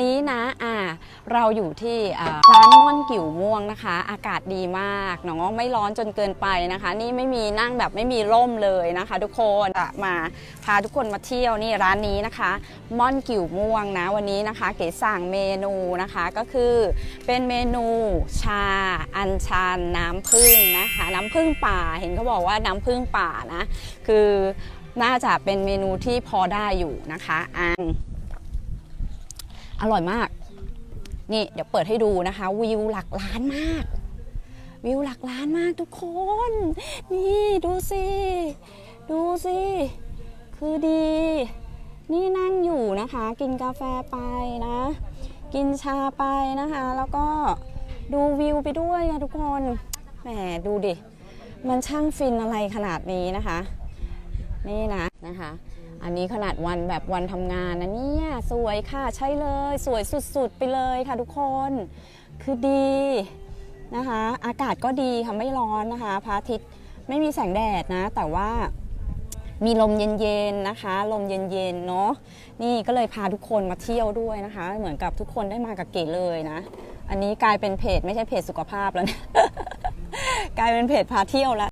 นี้นะอ่าเราอยู่ที่ร้านม่อนกิ่วม่วงนะคะ อากาศดีมากเนาะไม่ร้อนจนเกินไปนะคะ นี่ไม่มีนั่งแบบไม่มีร่มเลยนะคะ ทุกคนอะมาพาทุกคนมาเที่ยวนี่ร้านนี้นะคะ ม่อนกิ่วม่วงนะวันนี้นะคะ เก๋สั่งเมนูนะคะก็คือเป็นเมนูชา อัญชันน้ำผึ้งนะคะ น้ำผึ้งป่าเห็นเขาบอกว่าน้ำผึ้งป่านะ คือน่าจะเป็นเมนูที่พอได้อยู่นะคะอ่า อร่อยมาก นี่เดี๋ยวเปิดให้ดูนะคะ วิวหลักล้านมาก วิวหลักล้านมากทุกคน นี่ดูสิ ดูสิ คือดี นี่นั่งอยู่นะคะ กินกาแฟไปนะ กินชาไปนะคะ แล้วก็ดูวิวไปด้วยค่ะทุกคน แหมดูดิ มันช่างฟินอะไรขนาดนี้นะคะ นี่นะนะคะ อันนี้ขนาดวันแบบวันทำงานนะเนี่ยสวยค่ะใช่เลย สวยสุดๆไปเลยค่ะทุกคน คือดีนะคะ อากาศก็ดีค่ะไม่ร้อนนะคะพระอาทิตย์ไม่มีแสงแดดนะ แต่ว่ามีลมเย็นๆนะคะ ลมเย็นๆเนาะนี่ก็เลยพาทุกคนมาเที่ยวด้วยนะคะ เหมือนกับทุกคนได้มากับเก๋เลยนะ อันนี้กลายเป็นเพจไม่ใช่เพจสุขภาพแล้วนะกลายเป็นเพจพาเที่ยวแล้ว